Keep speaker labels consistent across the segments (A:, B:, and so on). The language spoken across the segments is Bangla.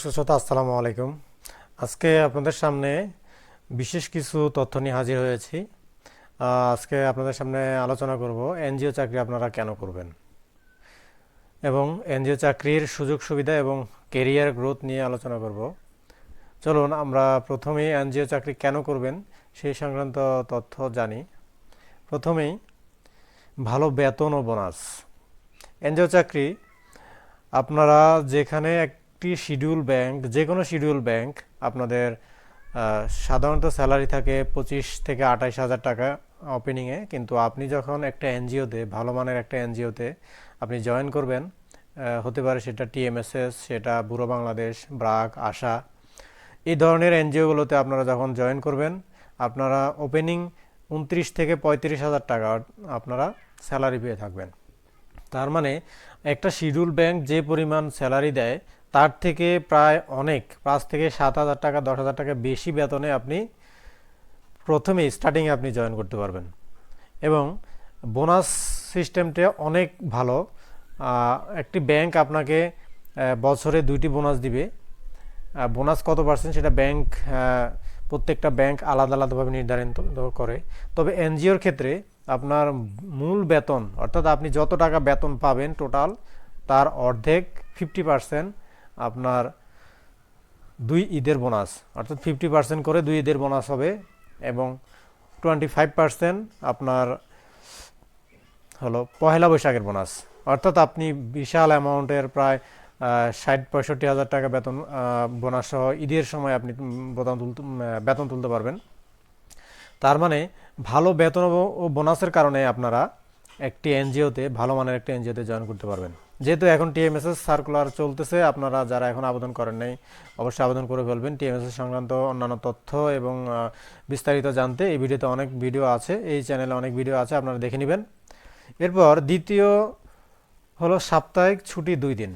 A: সুশ্রোতা আসসালামু আলাইকুম। আজকে আপনাদের সামনে বিশেষ কিছু তথ্য নিয়ে হাজির হয়েছি। আজকে আপনাদের সামনে আলোচনা করব, এনজিও চাকরি আপনারা কেন করবেন? এবং এনজিও চাকরির সুযোগ সুবিধা এবং কেরিয়ার গ্রোথ নিয়ে আলোচনা করব। চলুন, আমরা প্রথমেই এনজিও চাকরি কেন করবেন সেই সংক্রান্ত তথ্য জানি। প্রথমেই, ভালো বেতন ও বোনাস। এনজিও চাকরি আপনারা যেখানে একটি শিডিউল ব্যাংক যে কোনো শিডিউল ব্যাংক, আপনাদের সাধারণত স্যালারি থাকে পঁচিশ থেকে আঠাইশ হাজার টাকা ওপেনিংয়ে কিন্তু আপনি যখন একটা এনজিওতে ভালো মানের একটা এনজিওতে আপনি জয়েন করবেন হতে পারে সেটা টিএমএসএস সেটা বুড়ো বাংলাদেশ, ব্রাক, আশা, এই ধরনের এনজিওগুলোতে আপনারা যখন জয়েন করবেন, আপনারা ওপেনিং উনত্রিশ থেকে পঁয়ত্রিশ হাজার টাকা আপনারা স্যালারি পেয়ে থাকবেন। তার মানে একটা শিডিউল ব্যাংক যে পরিমাণ স্যালারি দেয় তার থেকে প্রায় অনেক, পাঁচ থেকে সাত হাজার টাকা, দশ হাজার টাকা বেশি বেতনে আপনি প্রথমেই স্টার্টিংয়ে আপনি জয়েন করতে পারবেন। এবং বোনাস সিস্টেমটা অনেক ভালো। একটি ব্যাংক আপনাকে বছরে দুইটি বোনাস দিবে। বোনাস কত পার্সেন্ট সেটা ব্যাংক প্রত্যেকটা ব্যাংক আলাদা আলাদাভাবে নির্ধারিত করে। তবে এনজিওর ক্ষেত্রে আপনার মূল বেতন, অর্থাৎ আপনি যত টাকা বেতন পাবেন টোটাল তার অর্ধেক ফিফটি পার্সেন্ট আপনার দুই ঈদের বোনাস, অর্থাৎ ফিফটি পার্সেন্ট করে দুই ঈদের বোনাস হবে এবং টোয়েন্টি ফাইভ পার্সেন্ট আপনার হলো পহেলা বৈশাখের বোনাস। অর্থাৎ আপনি বিশাল অ্যামাউন্টের প্রায় ষাট পঁয়ষট্টি হাজার টাকা বেতন বোনাস সহ ঈদের সময় আপনি বেতন তুলতে বেতন তুলতে পারবেন। তার মানে ভালো বেতন ও বোনাসের কারণে আপনারা একটি এনজিওতে, ভালো মানের একটি এনজিওতে জয়েন করতে পারবেন। যেহেতু এখন টিএমএসএস সার্কুলার চলতেছে, আপনারা যারা এখন আবেদন করেন নাই, অবশ্যই আবেদন করে ফেলবেন। টিএমএসএস সংক্রান্ত অন্যান্য তথ্য এবং বিস্তারিত জানতে এই ভিডিওতে অনেক ভিডিও আছে, এই চ্যানেলে অনেক ভিডিও আছে, আপনারা দেখে নেবেন। এরপর দ্বিতীয় হলো সাপ্তাহিক ছুটি দুই দিন।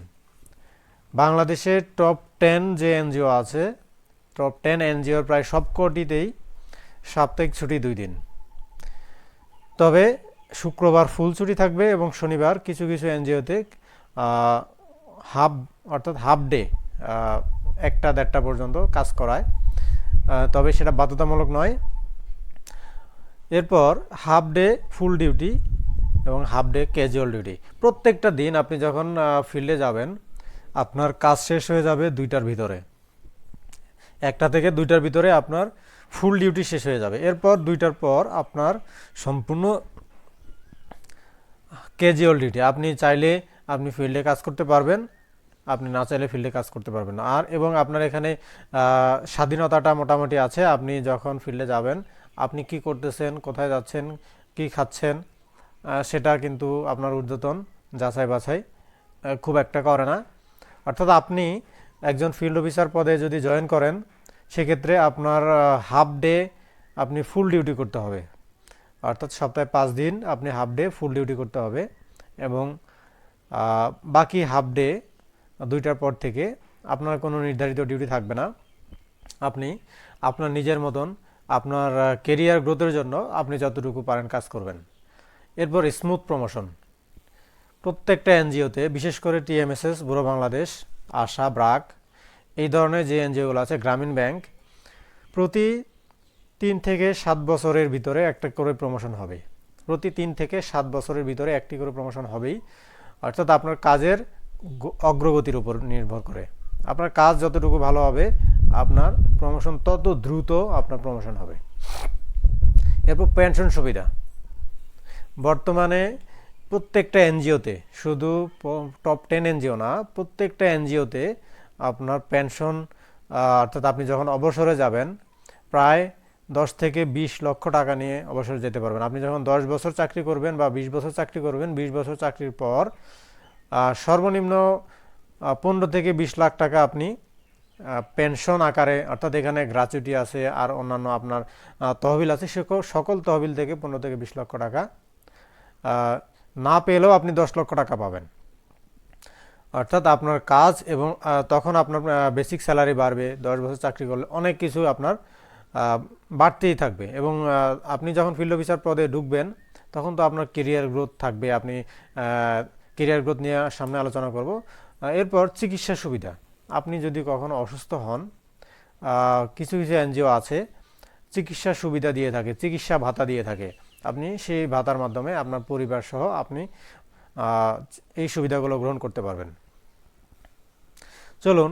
A: বাংলাদেশে টপ টেন যে এনজিও আছে টপ টেন এনজিওর প্রায় সবকটিতেই সাপ্তাহিক ছুটি দুই দিন। তবে শুক্রবার ফুল ছুটি থাকবে এবং শনিবার কিছু কিছু এনজিওতে হাফ, অর্থাৎ হাফ ডে একটা দেড়টা পর্যন্ত কাজ করায়। তবে সেটা বাধ্যতামূলক নয়। এরপর হাফ ডে ফুল ডিউটি এবং হাফ ডে ক্যাজুয়াল ডিউটি। প্রত্যেকটা দিন আপনি যখন ফিল্ডে যাবেন, আপনার কাজ শেষ হয়ে যাবে দুইটার ভিতরে। একটা থেকে দুইটার ভিতরে আপনার ফুল ডিউটি শেষ হয়ে যাবে। এরপর দুইটার পর আপনার সম্পূর্ণ ক্যাজুয়াল ডিউটি। আপনি চাইলে আপনি ফিল্ডে কাজ করতে পারবেন, আপনি না চাইলে ফিল্ডে কাজ করতে পারবেন আর এবং আপনার এখানে স্বাধীনতাটা মোটামুটি আছে, আপনি যখন ফিল্ডে যাবেন, আপনি কি করতেছেন, কোথায় যাচ্ছেন, কি খাচ্ছেন সেটা কিন্তু আপনার ঊর্ধ্বতন যাচাই বাছাই খুব একটা করে না। অর্থাৎ আপনি একজন ফিল্ড অফিসার পদে যদি জয়েন করেন, সেক্ষেত্রে আপনার হাফ ডে আপনি ফুল ডিউটি করতে হবে। অর্থাৎ সপ্তাহে পাঁচ দিন আপনি হাফ ডে ফুল ডিউটি করতে হবে এবং বাকি হাফ ডে দুইটার পর থেকে আপনার কোনো নির্ধারিত ডিউটি থাকবে না। আপনি আপনার নিজের মতন আপনার কেরিয়ার গ্রোথের জন্য আপনি যতটুকু পারেন কাজ করবেন। এরপর স্মুথ প্রমোশন প্রত্যেকটা এনজিওতে বিশেষ করে টিএমএসএস বুড়ো বাংলাদেশ, আশা, ব্রাক, এই ধরনের যে এনজিওগুলো আছে, গ্রামীণ ব্যাংক, প্রতি তিন থেকে সাত বছরের ভিতরে একটা করে প্রমোশন হবে প্রতি তিন থেকে সাত বছরের ভিতরে একটি করে প্রমোশন হবেই। অর্থাৎ আপনার কাজের অগ্রগতির উপর নির্ভর করে। আপনার কাজ যতটুকু ভালো হবে, আপনার প্রমোশন তত দ্রুত আপনার প্রমোশন হবে। এরপর পেনশন সুবিধা। বর্তমানে প্রত্যেকটা এনজিওতে, শুধু টপ টেন এনজিও না, প্রত্যেকটা এনজিওতে আপনার পেনশন অর্থাৎ আপনি যখন অবসরে যাবেন, প্রায় দশ থেকে বিশ লক্ষ টাকা নিয়ে অবসরে যেতে পারবেন। আপনি যখন দশ বছর চাকরি করবেন বা বিশ বছর চাকরি করবেন, বিশ বছর চাকরির পর সর্বনিম্ন পনেরো থেকে বিশ লাখ টাকা আপনি পেনশন আকারে, অর্থাৎ এখানে গ্রাচুইটি আছে আর অন্যান্য আপনার তহবিল আছে সকল সকল তহবিল থেকে পনেরো থেকে বিশ লক্ষ টাকা না পেলেও আপনি দশ লক্ষ টাকা পাবেন। অর্থাৎ আপনার কাজ এবং তখন আপনার বেসিক স্যালারি বাড়বে, দশ বছর চাকরি করলে অনেক কিছু আপনার বাড়তেই থাকবে এবং আপনি যখন ফিল্ড অফিসার পদে ঢুকবেন, তখন তো আপনার কেরিয়ার গ্রোথ থাকবে। আপনি কেরিয়ার গ্রোথ নিয়ে সামনে আলোচনা করব। এরপর চিকিৎসা সুবিধা। আপনি যদি কখনো অসুস্থ হন কিছু কিছু এনজিও আছে, চিকিৎসা সুবিধা দিয়ে থাকে, চিকিৎসা ভাতা দিয়ে থাকে। আপনি সেই ভাতার মাধ্যমে আপনার পরিবার সহ আপনি এই সুবিধাগুলো গ্রহণ করতে পারবেন। চলুন,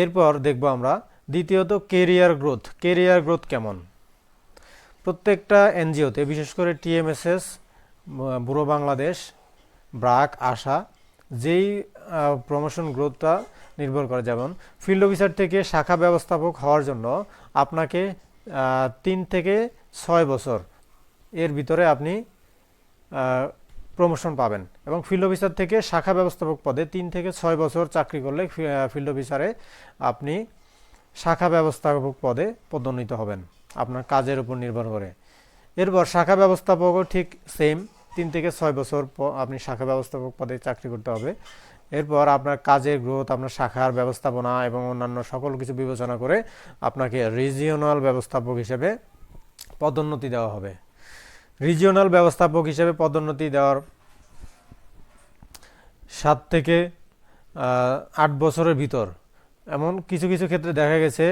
A: এরপর দেখব আমরা দ্বিতীয়ত কেরিয়ার গ্রোথ কেরিয়ার গ্রোথ কেমন? প্রত্যেকটা এনজিওতে, বিশেষ করে টিএমএসএস বুড়ো বাংলাদেশ, ব্রাক, আশা, যেই প্রমোশন গ্রোথটা নির্ভর করে। যেমন ফিল্ড অফিসার থেকে শাখা ব্যবস্থাপক হওয়ার জন্য আপনাকে তিন থেকে ছয় বছর এর ভিতরে আপনি প্রমোশন পাবেন। এবং ফিল্ড অফিসার থেকে শাখা ব্যবস্থাপক পদে তিন থেকে ছয় বছর চাকরি করলে ফিল্ড অফিসারে আপনি শাখা ব্যবস্থাপক পদে পদোন্নীত হবেন। আপনার কাজের উপর নির্ভর করে। এরপর শাখা ব্যবস্থাপকও ঠিক সেম তিন থেকে ছয় বছর আপনি শাখা ব্যবস্থাপক পদে চাকরি করতে হবে। এরপর আপনার কাজের গ্রোথ, আপনার শাখার ব্যবস্থাপনা এবং অন্যান্য সকল কিছু বিবেচনা করে আপনাকে রিজিওনাল ব্যবস্থাপক হিসেবে পদোন্নতি দেওয়া হবে। রিজিওনাল ব্যবস্থাপক হিসেবে পদোন্নতি দেওয়ার সাত থেকে আট বছরের ভিতর এমন কিছু কিছু ক্ষেত্রে দেখা গেছে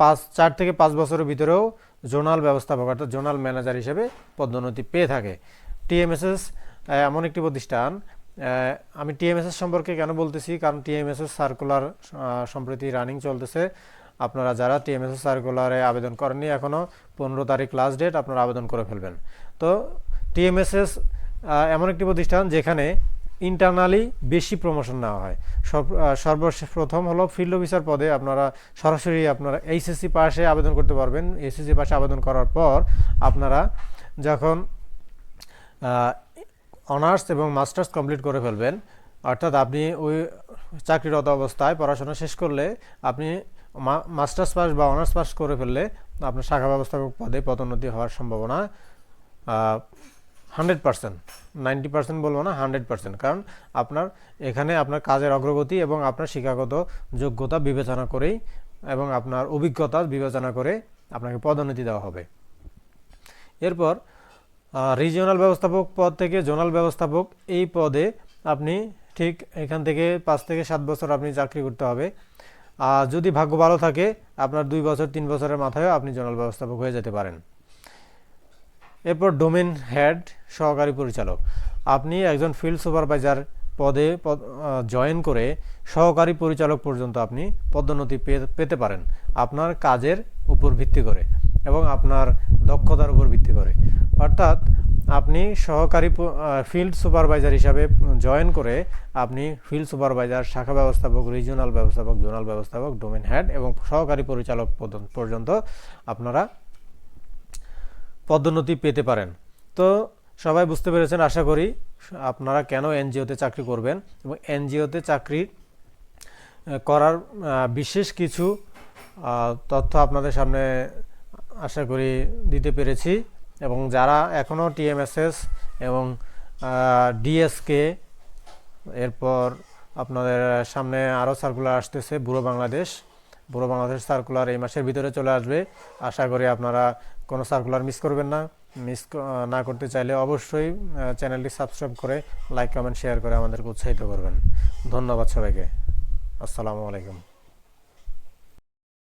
A: পাঁচ, চার থেকে পাঁচ বছরের ভিতরেও জোনাল ব্যবস্থাপক অর্থাৎ জোনাল ম্যানেজার হিসেবে পদোন্নতি পেয়ে থাকে। টিএমএসএস এমন একটি প্রতিষ্ঠান আমি টিএমএসএস সম্পর্কে কেন বলতেছি? কারণ টিএমএসএস সার্কুলার সম্প্রতি রানিং চলতেছে। আপনারা যারা টিএমএসএস সার্কুলারে আবেদন করেননি এখনও পনেরো তারিখ লাস্ট ডেট আপনারা আবেদন করে ফেলবেন। তো টিএমএসএস এমন একটি প্রতিষ্ঠান যেখানে ইন্টারনালি বেশি প্রমোশন নেওয়া হয়। সর্ব- আহ, সর্বপ্রথম হলো ফিল্ড অফিসার পদে আপনারা সরাসরি আপনারা এইচএসসি পাশে আবেদন করতে পারবেন। এইচএসসি পাশে আবেদন করার পর আপনারা যখন অনার্স এবং মাস্টার্স কমপ্লিট করে ফেলবেন অর্থাৎ আপনি ওই চাকরিরত অবস্থায় পড়াশোনা শেষ করলে আপনি মাস্টার্স পাস বা অনার্স পাস করে ফেললে আপনার শাখা ব্যবস্থাপক পদে পদোন্নতি হওয়ার সম্ভাবনা হান্ড্রেড পার্সেন্ট নাইনটি পার্সেন্ট বলব না, হান্ড্রেড পার্সেন্ট। কারণ আপনার এখানে আপনার কাজের অগ্রগতি এবং আপনার শিক্ষাগত যোগ্যতা বিবেচনা করেই এবং আপনার অভিজ্ঞতা বিবেচনা করে আপনাকে পদোন্নতি দেওয়া হবে। এরপর রিজিওনাল ব্যবস্থাপক পদ থেকে জোনাল ব্যবস্থাপক, এই পদে আপনি ঠিক এখান থেকে পাঁচ থেকে সাত বছর আপনি চাকরি করতে হবে। আর যদি ভাগ্য ভালো থাকে, আপনার দুই বছর, তিন বছরের মাথায় আপনি জোনাল ব্যবস্থাপক হয়ে যেতে পারেন। এরপর ডোমেন হেড সহকারী পরিচালক। আপনি একজন ফিল্ড সুপারভাইজার পদে জয়েন করে সহকারী পরিচালক পর্যন্ত আপনি পদোন্নতি পেতে পারেন আপনার কাজের উপর ভিত্তি করে এবং আপনার দক্ষতার উপর ভিত্তি করে। অর্থাৎ আপনি সহকারী ফিল্ড সুপারভাইজার হিসাবে জয়েন করে আপনি ফিল্ড সুপারভাইজার শাখা ব্যবস্থাপক রিজিওনাল ব্যবস্থাপক জোনাল ব্যবস্থাপক ডোমেন হেড এবং সহকারী পরিচালক পর্যন্ত আপনারা পদোন্নতি পেতে পারেন। তো সবাই বুঝতে পেরেছেন, আশা করি আপনারা কেন এনজিওতে চাকরি করবেন এবং এনজিওতে চাকরি করার বিশেষ কিছু তথ্য আপনাদের সামনে আশা করি দিতে পেরেছি এবং যারা এখনও টিএমএসএস এবং ডিএসকে, এরপর আপনাদের সামনে আরও সার্কুলার আসতেছে, বুড়ো বাংলাদেশ বুড়ো বাংলাদেশ সার্কুলার এই মাসের ভিতরে চলে আসবে। আশা করি আপনারা কোনো সার্কুলার মিস করবেন না। মিস না করতে চাইলে অবশ্যই চ্যানেলটি সাবস্ক্রাইব করে লাইক কমেন্ট শেয়ার করে আমাদেরকে উৎসাহিত করবেন। ধন্যবাদ সবাইকে। আসসালামু আলাইকুম।